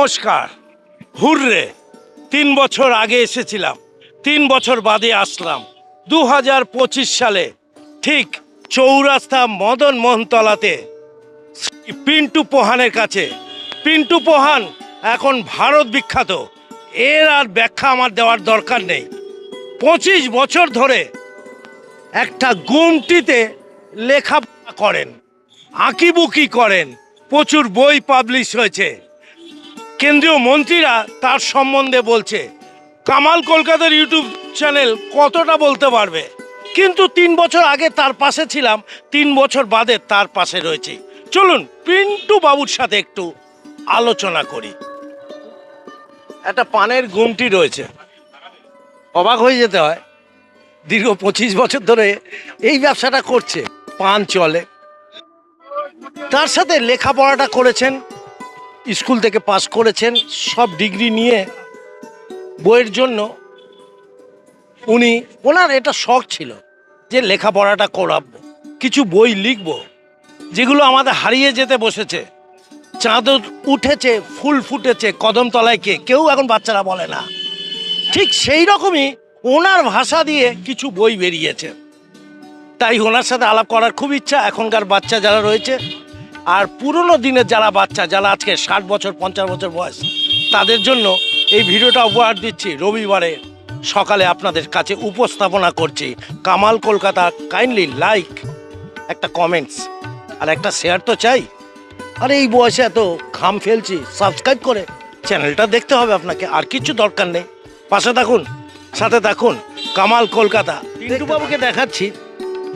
নমস্কার। হুররে, তিন বছর আগে এসেছিলাম। তিন বছর বাদে আসলাম। দু হাজার পঁচিশ সালে, ঠিক চৌরাস্তা মদন মোহনতলাতে পিন্টু পোহানের কাছে। পিন্টু পোহান এখন ভারত বিখ্যাত। এর আর ব্যাখ্যা আমার দেওয়ার দরকার নেই। পঁচিশ বছর ধরে একটা গুমটিতে লেখাপড়া করেন। আঁকিবুকি করেন। প্রচুর বই পাবলিশ হয়েছে। কেন্দ্রীয় মন্ত্রীরা তার সম্বন্ধে বলছে, কামাল কলকাতার ইউটিউব চ্যানেল কতটা বলতে পারবে? কিন্তু তিন বছর আগে তার পাশে ছিলাম, তিন বছর বাদে তার পাশে রয়েছে। চলুন, পিন্টু বাবুর সাথে একটু আলোচনা করি। একটা পানের গুমটি রয়েছে। অবাক হয়ে যেতে হয়, দীর্ঘ পঁচিশ বছর ধরে এই ব্যবসাটা করছে, পান চলে। তার সাথে লেখাপড়াটা করেছেন স্কুল থেকে পাস করেছেন, সব ডিগ্রি নিয়ে বইয়ের জন্য উনি, ওনার এটা শখ ছিল যে লেখাপড়াটা করাবো, কিছু বই লিখব, যেগুলো আমাদের হারিয়ে যেতে বসেছে। চাঁদ উঠেছে, ফুল ফুটেছে কদমতলায় কে, কেউ এখন বাচ্চারা বলে না। ঠিক সেই রকমই ওনার ভাষা দিয়ে কিছু বই বেরিয়েছে। তাই ওনার সাথে আলাপ করার খুব ইচ্ছা, এখনকার বাচ্চা যারা রয়েছে আর পুরনো দিনের যারা বাচ্চা, যারা আজকে ষাট বছর, পঞ্চাশ বছর বয়স, তাদের জন্য এই ভিডিওটা উপহার দিচ্ছি রবিবারে। সকালে আপনাদের কাছে উপস্থাপনা করছি। কামাল কলকাতা কাইন্ডলি লাইক একটা কমেন্টস আর একটা শেয়ার তো চাই। আরে এই বয়সে এত খাম ফেলছি সাবস্ক্রাইব করে চ্যানেলটা দেখতে হবে আপনাকে, আর কিছু দরকার নেই। পাশে থাকুন, সাথে থাকুন, কামাল কলকাতা। বাবুকে দেখাচ্ছি,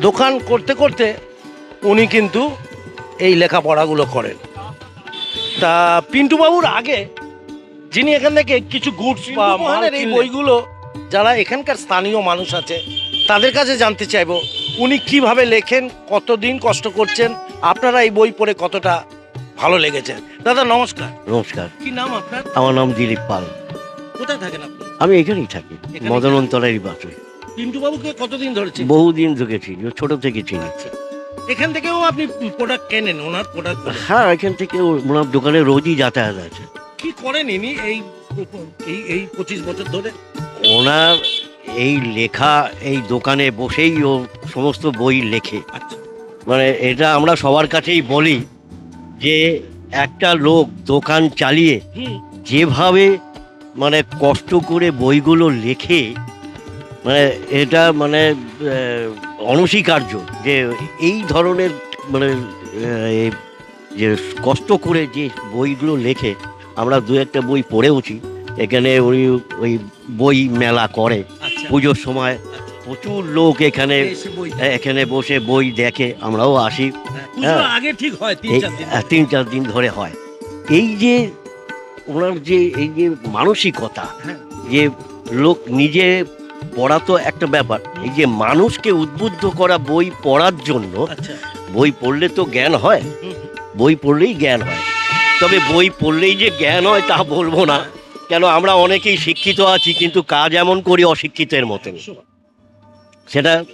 দোকান করতে করতে উনি কিন্তু এই লেখাপড়াগুলো করেন। তা পিন্টু বাবুর আগে যিনি এখান থেকে কিছু গুডস বা মালের এই বইগুলো যারা এখানকার স্থানীয় মানুষ আছে তাদের কাছে জানতে চাইব উনি কীভাবে লেখেন কতদিন কষ্ট করছেন আপনারা এই বই পড়ে কতটা ভালো লেগেছে দাদা নমস্কার। নমস্কার। কি নাম আপনার? আমার নাম দিলীপ পাল। কোথায় থাকেন আপনি? আমি এখানেই থাকি এখানেই মদনতলারই বাসে পিন্টু বাবুকে কতদিন ধরেছে বহুদিন চিনি ছোট থেকে চিনি। এখান থেকেও আপনি প্রোডাক্ট কেনেন ওনার প্রোডাক্ট হ্যাঁ এখান থেকে ওনার দোকানে রোজই যাতায়াত আছে। কি করেন ইনি এই এই এই পঁচিশ বছর ধরে? ওনার এই লেখা এই দোকানে বসেই ও সমস্ত বই লেখে। আচ্ছা। মানে এটা আমরা সবার কাছেই বলি যে একটা লোক দোকান চালিয়ে যেভাবে মানে কষ্ট করে বইগুলো লেখে মানে এটা মানে অনস্বীকার্য যে এই ধরনের মানে যে কষ্ট করে যে বইগুলো লেখে আমরা দু একটা বই পড়েওছি। এখানে উনি ওই বই মেলা করে আচ্ছা। পুজোর সময়। প্রচুর লোক এখানে এখানে বসে বই দেখে আমরাও আসি। হ্যাঁ, হ্যাঁ। আগে ঠিক হয় তিন চার দিন তিন চার দিন ধরে হয়। এই যে ওনার যে এই যে মানসিকতা হ্যাঁ। যে লোক নিজে পড়া তো একটা ব্যাপার। এই যে মানুষকে উদ্বুদ্ধ করা বই পড়ার জন্য আচ্ছা। বই পড়লে তো জ্ঞান হয়। বই পড়লেই জ্ঞান হয়। তবে বই পড়লেই যে জ্ঞান হয় তা বলব না। কেন আমরা অনেকেই শিক্ষিত আছি কিন্তু কাজ এমন করি অশিক্ষিতের মতন। সেটা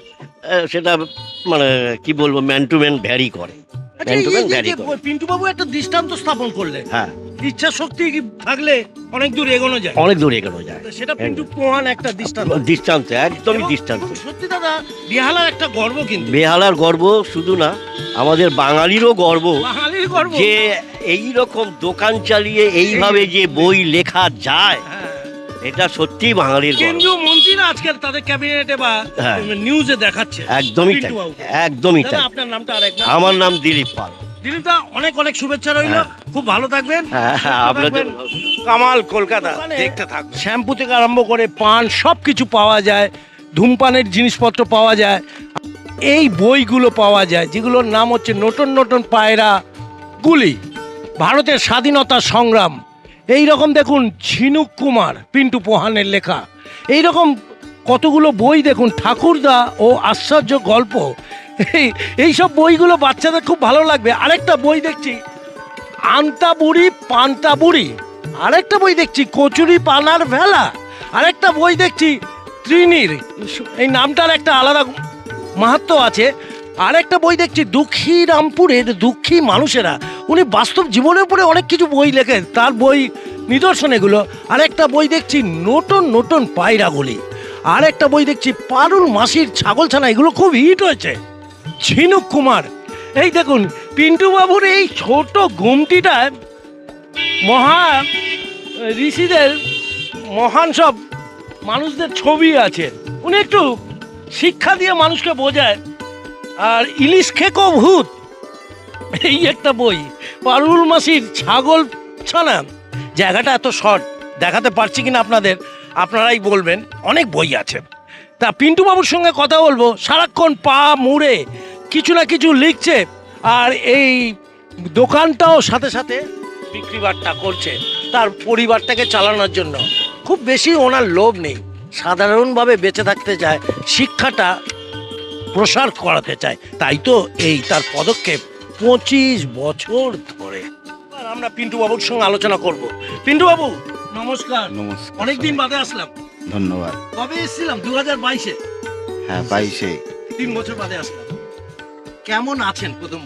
সেটা মানে কি বলব ম্যান টু ম্যান ভ্যারি করে। আচ্ছা, করে। পিন্টু বাবু একটা দৃষ্টান্ত স্থাপন করলেন। হ্যাঁ। ইচ্ছা শক্তি থাকলে অনেক দূর এগোনো যায়। অনেক দূর এগোনো যায়। সেটা পিন্টু পোহান একটা দৃষ্টান্ত। দৃষ্টান্ত একদমই দৃষ্টান্ত। সত্যি দাদা বিহালার একটা গর্ব কিন্তু। বেহালার গর্ব শুধু না আমাদের বাঙালিরও গর্ব গর্ব। যে এই রকম দোকান চালিয়ে এইভাবে যে বই লেখা যায় হ্যাঁ। এটা সত্যি বাঙালির কেন্দ্রীয় মন্ত্রীরা আজকাল তাদের ক্যাবিনেটে বা হ্যাঁ। নিউজে দেখাচ্ছে। একদমই তাই। একদমই তাই। আপনার নামটা আরেকবার। আমার নাম দিলীপ পাল। দিলীপ দা অনেক অনেক শুভেচ্ছা রইল। হ্যাঁ। খুব ভালো থাকবেন। হ্যাঁ, হ্যাঁ, আপনাদের কামাল কলকাতা দেখতে থাকবেন শ্যাম্পু থেকে আরম্ভ করে পান সব কিছু পাওয়া যায়। ধূমপানের জিনিসপত্র পাওয়া যায়। এই বইগুলো পাওয়া যায় যেগুলোর নাম হচ্ছে নতুন নতুন পায়রা গুলি ভারতের স্বাধীনতা সংগ্রাম। এই রকম দেখুন ঝিনুক কুমার পিন্টু পোহানের লেখা। এই রকম কতগুলো বই দেখুন ঠাকুরদা ও আশ্চর্য গল্প। এই এইসব বইগুলো বাচ্চাদের খুব ভালো লাগবে। আরেকটা বই দেখছি। আন্তা বুড়ি পান্তা বুড়ি আরেকটা বই দেখছি, কচুরি পানার ভেলা। আরেকটা বই দেখছি ত্রিনির এই নামটার একটা আলাদা মাহাত্ম আছে। আরেকটা বই দেখছি, দুঃখী রামপুরের দুঃখী মানুষেরা। উনি বাস্তব জীবনের উপরে অনেক কিছু বই লেখেন, তার বই নিদর্শন এগুলো। আরেকটা বই দেখছি, নতুন নতুন পায়রাগুলি আর একটা বই দেখছি, পারুল মাসির ছাগলছানা, এগুলো খুব হিট হয়েছে। ঝিনুক কুমার। এই দেখুন পিন্টু বাবুর এই ছোট গুমটিটায় মহা ঋষিদের মহান সব মানুষদের ছবি আছে। উনি একটু শিক্ষা দিয়ে মানুষকে বোঝায়। আর ইলিশ খেকো ভূত, এই একটা বই, পারুল মাসির ছাগল ছানা। জায়গাটা এত শর্ট, দেখাতে পারছি কিনা আপনাদের, আপনারাই বলবেন, অনেক বই আছে। তা পিন্টু বাবুর সঙ্গে কথা বলব, সারাক্ষণ পা মুড়ে কিছু না কিছু লিখছে আর এই দোকানটাও সাথে সাথে বিক্রি বাট্টা করছে তার পরিবারটাকে চালানোর জন্য। খুব বেশি ওনার লোভ নেই। সাধারণভাবে বেঁচে থাকতে চায় শিক্ষাটা প্রসার করাতে চায়। তাই তো এই তার পদক্ষেপ পঁচিশ বছর ধরে। আমরা পিন্টু বাবুর সঙ্গে আলোচনা করব। পিন্টু বাবু নমস্কার নমস্কার অনেকদিন বাদে আসলাম। ধন্যবাদ। কবে এসেছিলাম? দু হাজার বাইশে। হ্যাঁ বাইশে। তিন বছর বাদে আসলাম। কেমন আছেন প্রথম?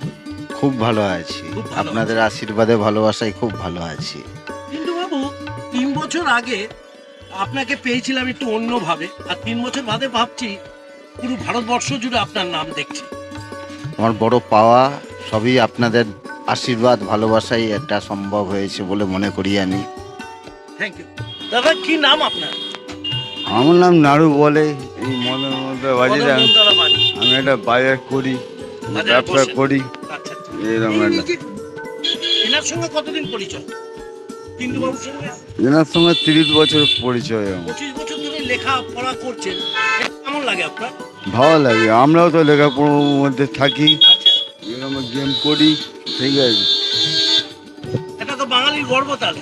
খুব ভালো আছি। খুব ভালো। আপনাদের আশীর্বাদে ভালোবাসায় খুব ভালো আছি। পিন্টু বাবু তিন বছর আগে আপনাকে পেয়েছিলাম একটু অন্যভাবে আর তিন বছর বাদে ভাবছি পুরো ভারতবর্ষ জুড়ে আপনার নাম দেখছি। আমার বড় পাওয়া সবই আপনাদের আশীর্বাদ ভালোবাসাই এটা সম্ভব হয়েছে বলে মনে করি আমি। থ্যাংক ইউ দাদা কি নাম আপনার? আমার নাম নাড়ু বলে এই মদের মধ্যে বাজারে আমি আমি একটা বাজার করি। ব্যবসা করি। আচ্ছা আচ্ছা। এরকম এনার সঙ্গে কতদিন পরিচয়? এনার সঙ্গে তিরিশ বছর পরিচয় পঁচিশ বছর ধরে লেখাপড়া করছেন। কেমন লাগে আপনার? ভালো লাগে। আমরাও তো লেখাপড়ার মধ্যে থাকি। আচ্ছা। এরকম গেম করি ঠিক আছে। এটা তো বাঙালির গর্ব তাহলে।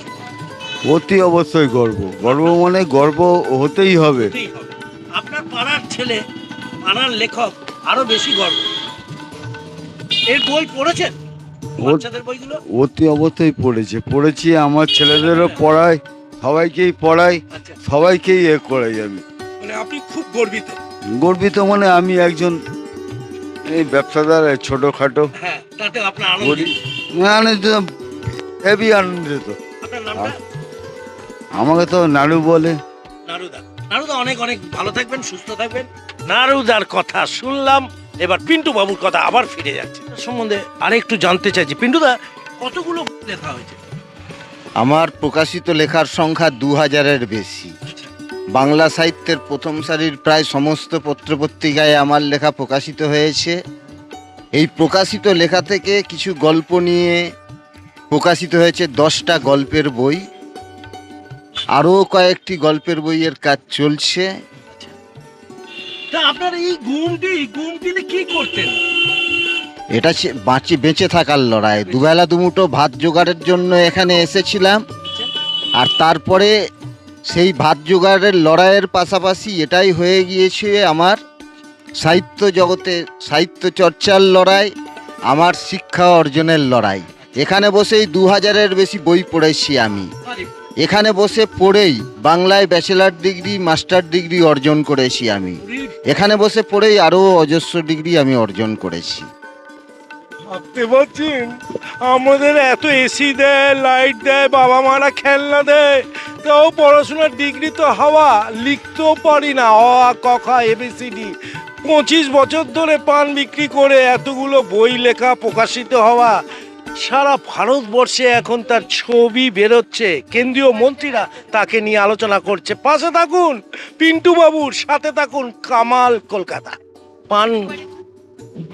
অতি অবশ্যই গর্ব। গর্ব মানে গর্ব হতেই হবে। হতেই হবে। আপনার পাড়ার ছেলে পাড়ার লেখক আরও বেশি গর্ব। এর বই পড়েছেন? বাচ্চাদের বইগুলো? অতি অবশ্যই পড়েছে। পড়েছি আমার ছেলেদেরও পড়াই সবাইকেই পড়াই আচ্ছা। সবাইকেই এ করাই আমি। মানে আপনি খুব গর্বিত। গর্বিত মানে আমি একজন এই ব্যবসাদার ছোটোখাটো। হ্যাঁ তাতে আপনার আনন্দ। আনন্দিত হেভি আনন্দিত। আমাকে তো নাড়ু বলে। নারুদা। নারুদা অনেক অনেক ভালো থাকবেন সুস্থ থাকবেন। নারুদার কথা শুনলাম। এবার পিন্টু বাবুর কথা আবার ফিরে যাচ্ছে। তার সম্বন্ধে আরেকটু জানতে চাইছি। পিন্টুদা কতগুলো লেখা হয়েছে? আমার প্রকাশিত লেখার সংখ্যা দু হাজারের বেশি। বাংলা সাহিত্যের প্রথম সারির প্রায় সমস্ত পত্রপত্রিকায় আমার লেখা প্রকাশিত হয়েছে। এই প্রকাশিত লেখা থেকে কিছু গল্প নিয়ে প্রকাশিত হয়েছে দশটা গল্পের বই। আরও কয়েকটি গল্পের বইয়ের কাজ চলছে। তা আপনার এই গুমটি গুমটিতে কি করতেন? এটা বাঁচে বেঁচে থাকার লড়াই। দুবেলা দুমুটো ভাত জোগাড়ের জন্য এখানে এসেছিলাম। আর তারপরে সেই ভাত জোগাড়ের লড়াইয়ের পাশাপাশি এটাই হয়ে গিয়েছে আমার সাহিত্য জগতে সাহিত্য চর্চার লড়াই আমার শিক্ষা অর্জনের লড়াই। এখানে বসেই দু হাজারের বেশি বই পড়েছি আমি। এখানে বসে পড়েই বাংলায় ব্যাচেলার ডিগ্রি, মাস্টার ডিগ্রি অর্জন করেছি আমি। এখানে বসে পড়েই আরও অজস্র ডিগ্রি আমি অর্জন করেছি। ভাবতে পারছেন? আমাদের এত এসি দেয় লাইট দেয়, বাবা মারা খেলনা দেয়, তাও পড়াশোনার ডিগ্রি তো হাওয়া, লিখতেও পারি না। অ, আ, ক, খ এবিসিডি পঁচিশ বছর ধরে পান বিক্রি করে এতগুলো বই লেখা প্রকাশিত হওয়া সারা ভারতবর্ষে এখন তার ছবি বেরোচ্ছে। কেন্দ্রীয় মন্ত্রীরা তাকে নিয়ে আলোচনা করছে। পাশে থাকুন, পিন্টু বাবুর সাথে থাকুন কামাল কলকাতা। পান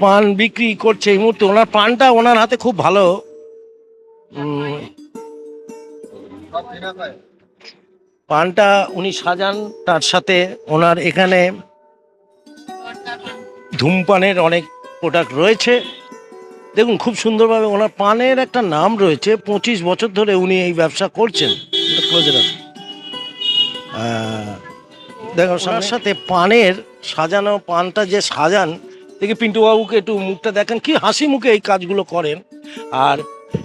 পান বিক্রি করছে এই মুহূর্তে। ওনার পানটা ওনার হাতে খুব ভালো। পানটা উনি সাজান, তার সাথে ওনার এখানে ধূমপানের অনেক প্রোডাক্ট রয়েছে। দেখুন খুব সুন্দরভাবে ওনার পানের একটা নাম রয়েছে পঁচিশ বছর ধরে উনি এই ব্যবসা করছেন। ক্লোজে রাখুন দেখো ওনার সাথে পানের সাজানো পানটা যে সাজান দেখি পিন্টু বাবুকে একটু মুখটা দেখেন কি হাসি মুখে এই কাজগুলো করেন। আর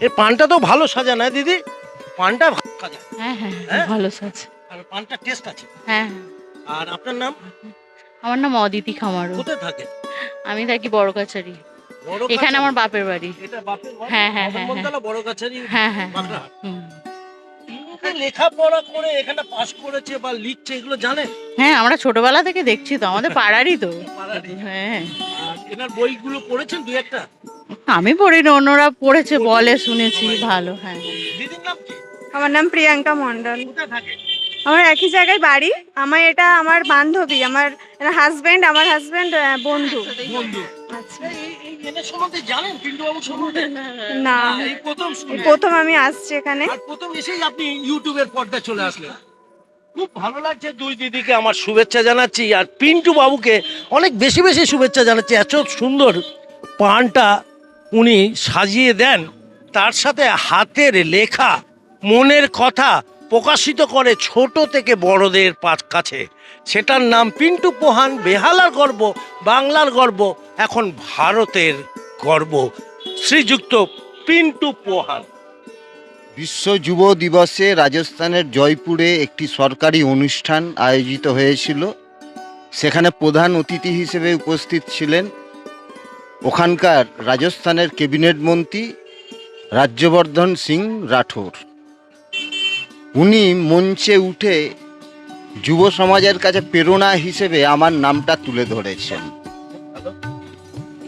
এই পানটা তো ভালো সাজান হ্যাঁ দিদি? পানটা ভালো সাজান হ্যাঁ হ্যাঁ হ্যাঁ? হ্যাঁ ভালো সাজ। আর পানটা টেস্ট আছে। হ্যাঁ আর আপনার নাম? আমার নাম অদিতি খামারু। কোথায় থাকে আমি থাকি বড় কাছারি এখানে আমার বাপের বাড়ি। এটা বাপের বাড়ি? হ্যাঁ, হ্যাঁ, হ্যাঁ, মদনমোহনতলা বড় কাছারি হ্যাঁ হ্যাঁ। বাগড়াহাট। হুম। তিন কে লেখাপড়া করে এখানে পাস করেছে বা লিখছে এগুলো জানেন? হ্যাঁ আমরা ছোটবেলা থেকে দেখছি তো আমাদের পাড়ারই তো। হ্যাঁ। এনার বইগুলো পড়েছেন দুই একটা? আমি পড়িনি অন্যরা পড়েছে বলে শুনেছি ভালো হ্যাঁ। দিদির নাম কি? আমার নাম প্রিয়াঙ্কা মন্ডল কোথায় থাকে? আমার একই জায়গায় বাড়ি। আমার এটা আমার বান্ধবী আমার হাজবেন্ড আমার হাজবেন্ড বন্ধু। বন্ধু। না। প্রথম আমি আসছি এখানে। প্রথম এসেই আপনি ইউটিউবের পর্দায় চলে আসলেন। খুব ভালো লাগছে দুই দিদিকে আমার শুভেচ্ছা জানাচ্ছি আর পিন্টু বাবুকে অনেক বেশি বেশি শুভেচ্ছা জানাচ্ছি। এত সুন্দর পানটা উনি সাজিয়ে দেন তার সাথে হাতের লেখা মনের কথা প্রকাশিত করে ছোট থেকে বড়দের কাছে সেটার নাম পিন্টু পোহান বেহালার গর্ব বাংলার গর্ব এখন ভারতের গর্ব। শ্রীযুক্ত পিন্টু পোহান। বিশ্ব যুব দিবসে রাজস্থানের জয়পুরে একটি সরকারি অনুষ্ঠান আয়োজিত হয়েছিল। সেখানে প্রধান অতিথি হিসেবে উপস্থিত ছিলেন ওখানকার রাজস্থানের ক্যাবিনেট মন্ত্রী রাজ্যবর্ধন সিং রাঠোর। উনি মঞ্চে উঠে যুব সমাজের কাছে প্রেরণা হিসেবে আমার নামটা তুলে ধরেছেন।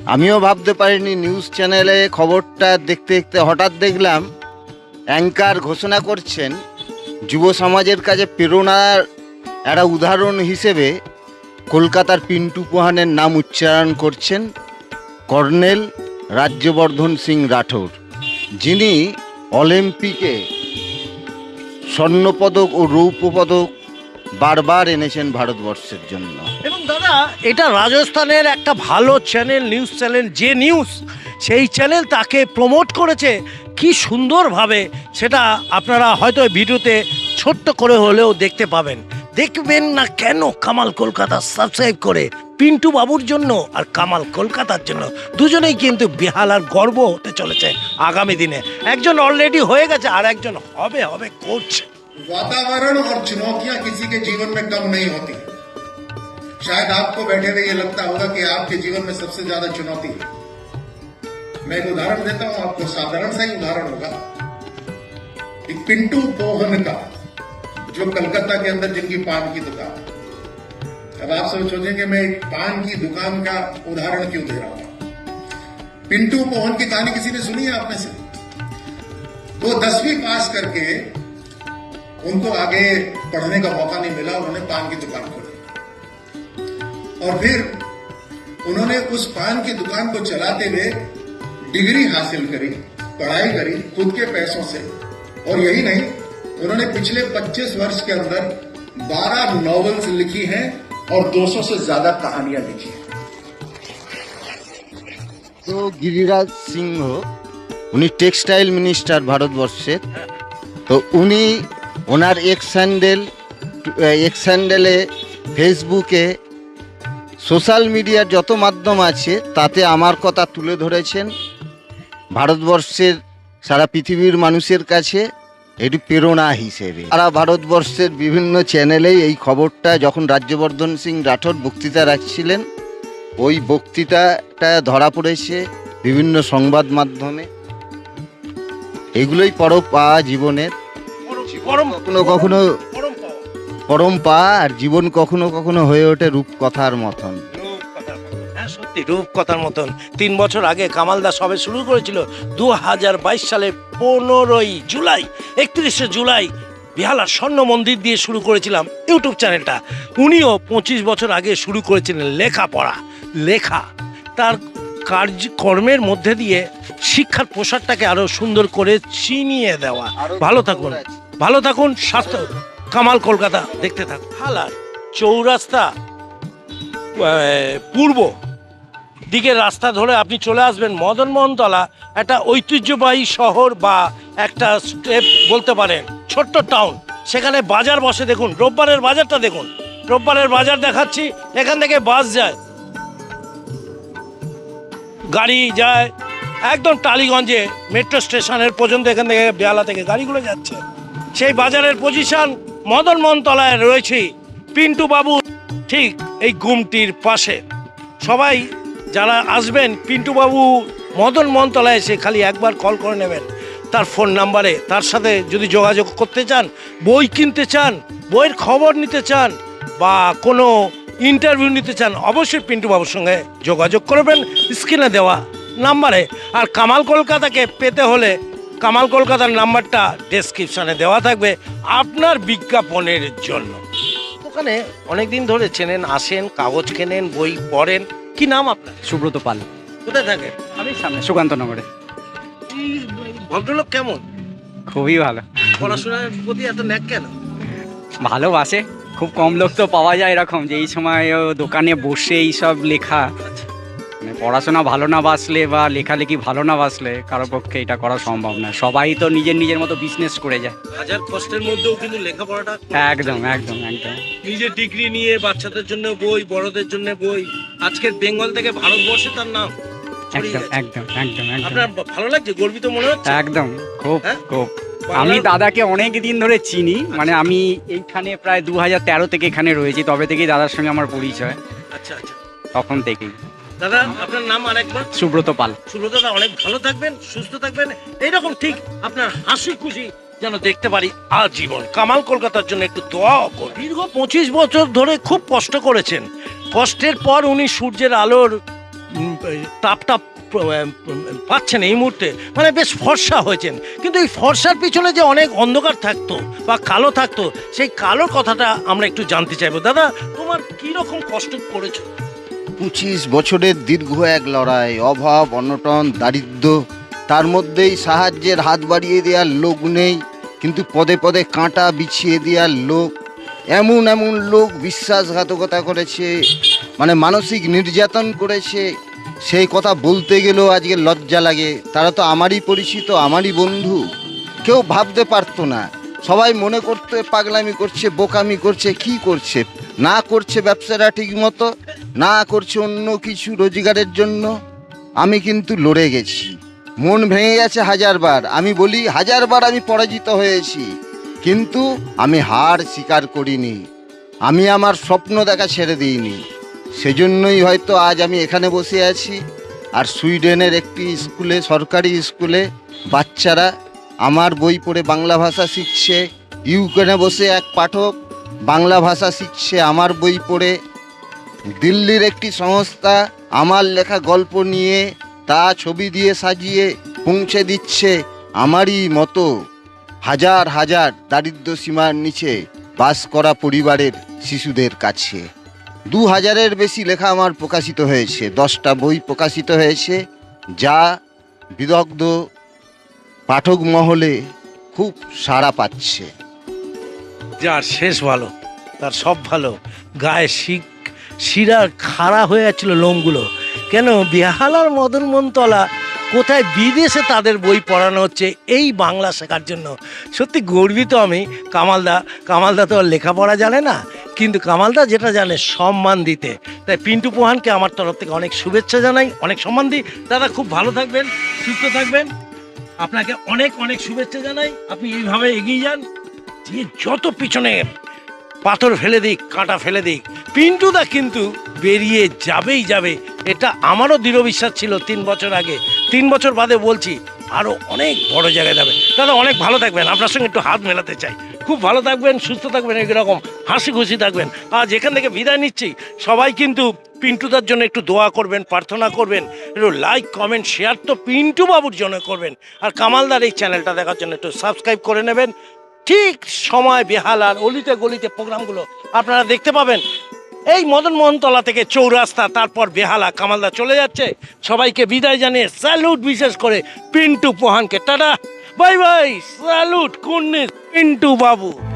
আমিও ভাবতে পারিনি নিউজ চ্যানেলে খবরটা দেখতে দেখতে হঠাৎ দেখলাম অ্যাঙ্কার ঘোষণা করছেন যুব সমাজের কাছে প্রেরণার একটা উদাহরণ হিসেবে কলকাতার পিন্টু পোহানের নাম উচ্চারণ করছেন কর্নেল রাজ্যবর্ধন সিং রাঠোর, যিনি অলিম্পিকে স্বর্ণপদক ও রৌপ্য পদক বারবার এনেছেন ভারতবর্ষের জন্য। এবং দাদা, এটা রাজস্থানের একটা ভালো চ্যানেল নিউজ চ্যানেল যে নিউজ সেই চ্যানেল তাকে প্রমোট করেছে। কি সুন্দরভাবে সেটা আপনারা হয়তো ভিডিওতে ছোট্ট করে হলেও দেখতে পাবেন। দেখবেন না কেন কামাল কলকাতা সাবস্ক্রাইব করে পিন্টু বাবুর জন্য আর কামাল কলকাতার জন্য। দুজনেই কিন্তু বেহালার গর্ব হতে চলেছে আগামী দিনে। একজন অলরেডি হয়ে গেছে আর একজন হবে হবে করছে। वातावरण और चुनौतियाँ किसी के जीवन में कम नहीं होती। शायद आपको बैठे हुए ये लगता होगा कि आपके जीवन में सबसे ज़्यादा चुनौती है। मैं एक उदाहरण देता हूँ, आपको साधारण सा ही उदाहरण होगा। एक पिंटू पोहन का, जो कलकत्ता के अंदर जिनकी पान की दुकान। अब आप सब सोचेंगे, मैं एक पान की दुकान का उदाहरण क्यों दे रहा हूँ? पिंटू पोहन की कहानी किसी ने सुनी है आपने से? वो दसवीं पास करके उनको आगे पढ़ने का मौका नहीं मिला उन्होंने पान की दुकान खोली और फिर उन्होंने उस पान की दुकान को चलाते हुए डिग्री हासिल करी पढ़ाई करी खुद के पैसों से और यही नहीं उन्होंने पिछले 25 वर्ष के अंदर 12 नॉवेल्स लिखी हैं और 200 से ज्यादा कहानियां लिखी हैं তো গিরিরাজ সিংহ উনি টেক্সটাইল মিনিস্টার ভারতবর্ষের তো উনি ওনার এক্স হ্যান্ডেল এক্স হ্যান্ডেলে ফেসবুকে সোশ্যাল মিডিয়ার যত মাধ্যম আছে, তাতে আমার কথা তুলে ধরেছেন। ভারতবর্ষের সারা পৃথিবীর মানুষের কাছে এটি প্রেরণা হিসেবে। সারা ভারতবর্ষের বিভিন্ন চ্যানেলেই এই খবরটা যখন রাজ্যবর্ধন সিং রাঠোর বক্তৃতা রাখছিলেন, ওই বক্তৃতাটা ধরা পড়েছে বিভিন্ন সংবাদ মাধ্যমে। এগুলোই পর পাওয়া জীবনের। পরম কখনো কখনো পরম পাওয়া। পরম পাওয়া আর জীবন কখনো কখনো হয়ে ওঠে রূপকথার মতন। হ্যাঁ সত্যি রূপকথার মতন। তিন বছর আগে কামালদা সবে শুরু করেছিল দু হাজার বাইশ সালে পনেরোই জুলাই একত্রিশে জুলাই বিহালার স্বর্ণ মন্দির দিয়ে শুরু করেছিলাম ইউটিউব চ্যানেলটা। উনিও পঁচিশ বছর আগে শুরু করেছিলেন লেখাপড়া লেখা। তার কার্য কর্মের মধ্যে দিয়ে শিক্ষার প্রসারটাকে আরও সুন্দর করে চিনিয়ে দেওয়া। ভালো থাকুন। ভালো থাকুন, স্বাস্থ্য কামাল কলকাতা, দেখতে থাকুন। হালার চৌরাস্তা পূর্ব দিকের রাস্তা ধরে আপনি চলে আসবেন মদন মোহনতলা, একটা ঐতিহ্যবাহী শহর বা একটা স্টেপ বলতে পারেন, ছোট্ট টাউন সেখানে বাজার বসে দেখুন, রোববারের বাজারটা দেখুন। রোববারের বাজার দেখাচ্ছি, এখান থেকে বাস যায়। গাড়ি যায়, একদম টালিগঞ্জে মেট্রো স্টেশনের পর্যন্ত এখান থেকে, বেহালা থেকে গাড়িগুলো যাচ্ছে। সেই বাজারের পজিশন মদন মোহনতলায় রয়েছে। পিন্টু বাবু ঠিক এই গুমটির পাশে। সবাই যারা আসবেন, পিন্টু বাবু মদন মোহনতলায় এসে খালি একবার কল করে নেবেন। তার ফোন নাম্বারে তার সাথে যদি যোগাযোগ করতে চান, বই কিনতে চান, বইয়ের খবর নিতে চান বা কোনো ইন্টারভিউ নিতে চান, অবশ্যই পিন্টু বাবুর সঙ্গে যোগাযোগ করবেন স্ক্রিনে দেওয়া নাম্বারে আর কামাল কলকাতাকে পেতে হলে কামাল কলকাতার নাম্বারটা ডেসক্রিপশনে দেওয়া থাকবে আপনার বিজ্ঞাপনের জন্য। দোকানে অনেকদিন ধরে চেনেন আসেন কাগজ কেনেন বই পড়েন। কি নাম আপনার? সুব্রত পাল। কোথায় থাকেন? আমি সামনে সুকান্ত নগরে। ভদ্রলোক কেমন? খুবই ভালো। পড়াশোনার প্রতি এত ন্যাক কেন? ভালোবাসে। খুব কম লোক তো পাওয়া যায় এরকম যে এই সময় দোকানে বসে এইসব লেখা। মানে পড়াশোনা ভালো না বাসলে বা লেখালেখি ভালো না বাসলে কারও পক্ষে এটা করা সম্ভব না। সবাই তো নিজের নিজের মতো বিজনেস করে যায়। হাজার কষ্টের মধ্যেও কিন্তু লেখাপড়াটা একদম একদম একদম। নিজের ডিগ্রি নিয়ে বাচ্চাদের জন্য বই বড়দের জন্য বই আজকের বেঙ্গল থেকে ভারতবর্ষে তার নাম একদম একদম একদম আপনার ভালো লাগছে? গর্বিত মনে হচ্ছে? একদম খুব হ্যাঁ? খুব। আমি দাদাকে অনেক দিন ধরে চিনি মানে আমি এইখানে প্রায় দু হাজার তেরো থেকে এখানে রয়েছি তবে থেকেই দাদার সঙ্গে আমার পরিচয়। আচ্ছা আচ্ছা। তখন থেকেই। দাদা আপনার নাম আরেকবার? সুব্রত পাল। সুব্রতদা অনেক ভালো থাকবেন সুস্থ থাকবেন। এইরকম ঠিক আপনার হাসি খুশি যেন দেখতে পারি আজীবন। কামাল কলকাতার জন্য একটু দোয়া করুন। দীর্ঘ পঁচিশ বছর ধরে খুব কষ্ট করেছেন। কষ্টের পর উনি সূর্যের আলোর তাপটা পাচ্ছেন এই মুহূর্তে। মানে বেশ ফর্সা হয়েছেন। কিন্তু এই ফর্সার পিছনে যে অনেক অন্ধকার থাকতো বা কালো থাকতো সেই কালোর কথাটা আমরা একটু জানতে চাইব। দাদা তোমার কি রকম কষ্ট করেছ? পঁচিশ বছরের দীর্ঘ এক লড়াই, অভাব, অনটন দারিদ্র তার মধ্যেই সাহায্যের হাত বাড়িয়ে দেওয়ার লোক নেই, কিন্তু পদে পদে কাঁটা বিছিয়ে দেওয়ার লোক। এমন এমন লোক বিশ্বাসঘাতকতা করেছে মানে মানসিক নির্যাতন করেছে। সেই কথা বলতে গেলেও আজকে লজ্জা লাগে। তারা তো আমারই পরিচিত, আমারই বন্ধু। কেউ ভাবতে পারতো না। সবাই মনে করতে পাগলামি করছে, বোকামি করছে, কি করছে? না করছে ব্যবসাটা ঠিক মতো না করছে অন্য কিছু রোজগারের জন্য, আমি কিন্তু লড়ে গেছি। মন ভেঙে গেছে হাজারবার। আমি বলি, হাজারবার আমি পরাজিত হয়েছি, কিন্তু আমি হার স্বীকার করিনি। আমি আমার স্বপ্ন দেখা ছেড়ে দিইনি। সেজন্যই হয়তো আজ আমি এখানে বসে আছি। আর সুইডেনের একটি স্কুলে, সরকারি স্কুলে বাচ্চারা আমার বই পড়ে বাংলা ভাষা শিখছে। ইউক্রেনে বসে এক পাঠক বাংলা ভাষা শিখছে আমার বই পড়ে। দিল্লির একটি সংস্থা আমার লেখা গল্প নিয়ে তা ছবি দিয়ে সাজিয়ে পৌঁছে দিচ্ছে আমারই মতো হাজার হাজার দারিদ্র সীমার নিচে বাস করা পরিবারের শিশুদের কাছে। দু হাজারের বেশি লেখা আমার প্রকাশিত হয়েছে, দশটা বই প্রকাশিত হয়েছে, যা বিদগ্ধ পাঠক মহলে খুব সাড়া পাচ্ছে। যার শেষ ভালো, তার সব ভালো। গায়ে শিখ শিরা খাড়া হয়ে যাচ্ছিল লোমগুলো। কেন বেহালার মদন মনতলা কোথায় বিদেশে তাদের বই পড়ানো হচ্ছে? এই বাংলা শেখার জন্য। সত্যি গর্বিত আমি। কামালদা কামালদা তো লেখাপড়া জানে না। কিন্তু কামালদা যেটা জানে, সম্মান দিতে। তাই পিন্টু পোহানকে আমার তরফ থেকে অনেক শুভেচ্ছা জানাই, অনেক সম্মান দিই। দাদা, খুব ভালো থাকবেন, সুস্থ থাকবেন। আপনাকে অনেক অনেক শুভেচ্ছা জানাই। আপনি এইভাবে এগিয়ে যান। যে যত পিছনে পাথর ফেলে দিক, কাঁটা ফেলে দিক, পিন্টুদা কিন্তু বেরিয়ে যাবেই যাবে। এটা আমারও দৃঢ় বিশ্বাস ছিল তিন বছর আগে। তিন বছর বাদে বলছি আরও অনেক বড় জায়গায় যাবে। দাদা, অনেক ভালো থাকবেন। আপনার সঙ্গে একটু হাত মেলাতে চাই। খুব ভালো থাকবেন, সুস্থ থাকবেন, এরকম হাসি খুশি থাকবেন। আজ এখান থেকে বিদায় নিচ্ছি। সবাই কিন্তু পিন্টুদার জন্য একটু দোয়া করবেন, প্রার্থনা করবেন, একটু লাইক কমেন্ট শেয়ার তো পিন্টু বাবুর জন্য করবেন। আর কামালদার এই চ্যানেলটা দেখার জন্য একটু সাবস্ক্রাইব করে নেবেন। ঠিক সময় বেহালার অলিতে গলিতে প্রোগ্রামগুলো আপনারা দেখতে পাবেন। এই মদন মোহনতলা থেকে চৌরাস্তা, তারপর বেহালা, কামালদা চলে যাচ্ছে। সবাইকে বিদায় জানিয়ে স্যালুট বিশেষ করে পিন্টু পোহানকে। টাটা! Bye bye! স্যালুট কুন্নিস পিন্টু বাবু।